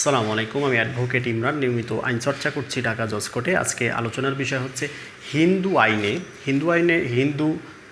সালামু আলাইকুম, আমি অ্যাডভোকেট ইমরান। নিয়মিত আইন চর্চা করছি ঢাকা জজ কোর্টে। আজকে আলোচনার বিষয় হচ্ছে হিন্দু আইনে হিন্দু আইনে, হিন্দু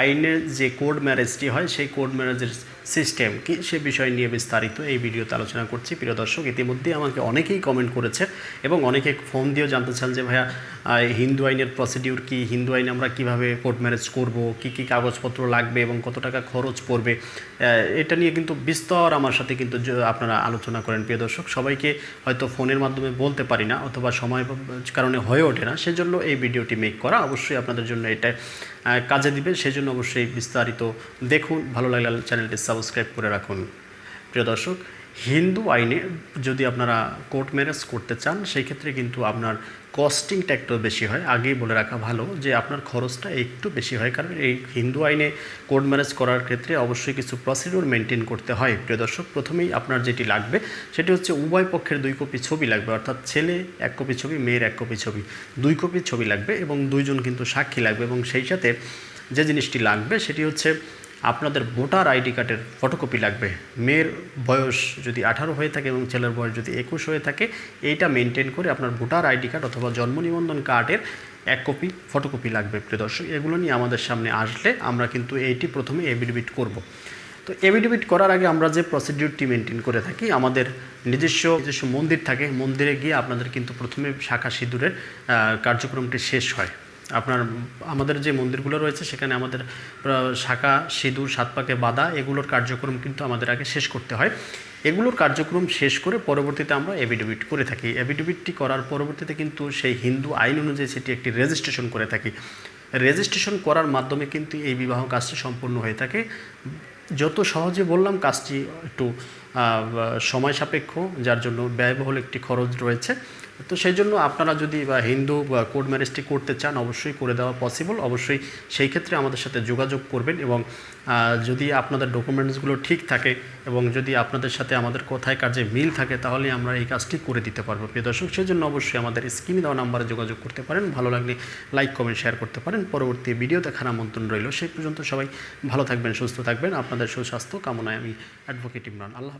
আইনের যে কোর্ট ম্যারেজটি হয়, সেই কোর্ট ম্যারেজের সিস্টেম কি, সে বিষয় নিয়ে বিস্তারিত এই ভিডিওতে আলোচনা করছি। প্রিয় দর্শক, ইতিমধ্যে আমাকে অনেকেই কমেন্ট করেছে এবং অনেকে ফোন দিয়েও জানতে চান যে, ভাইয়া হিন্দু আইনের প্রসিডিউর কি? হিন্দু আইনে আমরা কীভাবে কোর্ট ম্যারেজ করব? কি কি কাগজপত্র লাগবে এবং কত টাকা খরচ পড়বে? এটা নিয়ে কিন্তু বিস্তর আমার সাথে কিন্তু আপনারা আলোচনা করেন, প্রিয় দর্শক। সবাইকে হয়তো ফোনের মাধ্যমে বলতে পারি না, অথবা সময় কারণে হয়ে ওঠে না। সেজন্য এই ভিডিওটি মেক করা। অবশ্যই আপনাদের জন্য এটা কাজে দিবে। সেজন্য অবশ্যই বিস্তারিত দেখুন। ভালো লাগলে চ্যানেলটি সাবস্ক্রাইব করে রাখুন। প্রিয় দর্শক হিন্দু আইনে যদি আপনারা কোর্ট ম্যারেজ করতে চান, সেই ক্ষেত্রে কিন্তু আপনার কস্টিংটা একটু বেশি হয়। আগেই বলে রাখা ভালো যে আপনার খরচটা একটু বেশি হয়, কারণ এই হিন্দু আইনে কোর্ট ম্যারেজ করার ক্ষেত্রে অবশ্যই কিছু প্রসিডিউর মেনটেন করতে হয়। প্রিয় দর্শক, প্রথমেই আপনার যেটি লাগবে, সেটি হচ্ছে উভয় পক্ষের দুই কপি ছবি লাগবে, অর্থাৎ ছেলে এক কপি ছবি, মেয়ের এক কপি ছবি। দুই কপি ছবি লাগবে এবং দুইজন কিন্তু সাক্ষী লাগবে এবং সেই সাথে যে জিনিসটি লাগবে, সেটি হচ্ছে আপনাদের ভোটার আইডি কার্ডের ফটোকপি লাগবে। মেয়ের বয়স যদি আঠারো হয়ে থাকে এবং ছেলের বয়স যদি একুশ হয়ে থাকে, এইটা মেনটেন করে আপনার ভোটার আইডি কার্ড অথবা জন্ম নিবন্ধন কার্ডের এক কপি ফটোকপি লাগবে, প্রিয় দর্শক। এগুলো নিয়ে আমাদের সামনে আসলে আমরা কিন্তু এইটি প্রথমে এভিডেভিট করব। তো এভিডেভিট করার আগে আমরা যে প্রসিডিউরটি মেনটেন করে থাকি, আমাদের নিজস্ব নিজস্ব মন্দির থাকে, মন্দিরে গিয়ে আপনাদের কিন্তু প্রথমে শাখা সিঁদুরের কার্যক্রমটি শেষ হয়। আপনার আমাদের যে মন্দিরগুলো রয়েছে, সেখানে আমাদের শাখা, সিঁদুর, সাত পাকে বাঁধা, এগুলোর কার্যক্রম কিন্তু আমাদের আগে শেষ করতে হয়। এগুলোর কার্যক্রম শেষ করে পরবর্তীতে আমরা এভিডেভিট করে থাকি। এভিডেভিটটি করার পরবর্তীতে কিন্তু সেই হিন্দু আইন অনুযায়ী সেটি একটি রেজিস্ট্রেশন করে থাকি। রেজিস্ট্রেশন করার মাধ্যমে কিন্তু এই বিবাহ কাজটি সম্পূর্ণ হয়ে থাকে। যত সহজে বললাম, কাজটি একটু সময় সাপেক্ষ, যার জন্য ব্যয়বহুল একটি খরচ রয়েছে। তো সেই জন্য আপনারা যদি বা হিন্দু কোর্ট ম্যারেজটি করতে চান, অবশ্যই করে দেওয়া পসিবল অবশ্যই সেই ক্ষেত্রে আমাদের সাথে যোগাযোগ করবেন এবং যদি আপনাদের ডকুমেন্টসগুলো ঠিক থাকে এবং যদি আপনাদের সাথে আমাদের কোথায় কাজে মিল থাকে, তাহলে আমরা এই কাজটি করে দিতে পারব। প্রিয় দর্শক, সেই জন্য অবশ্যই আমাদের স্ক্রিনে দেওয়া নাম্বারে যোগাযোগ করতে পারেন। ভালো লাগলে লাইক কমেন্ট শেয়ার করতে পারেন। পরবর্তী ভিডিও দেখার আমন্ত্রণ রইল। সেই পর্যন্ত সবাই ভালো থাকবেন, সুস্থ থাকবেন। আপনাদের সুস্বাস্থ্য কামনায় আমি অ্যাডভোকেট ইমরান। আল্লাহ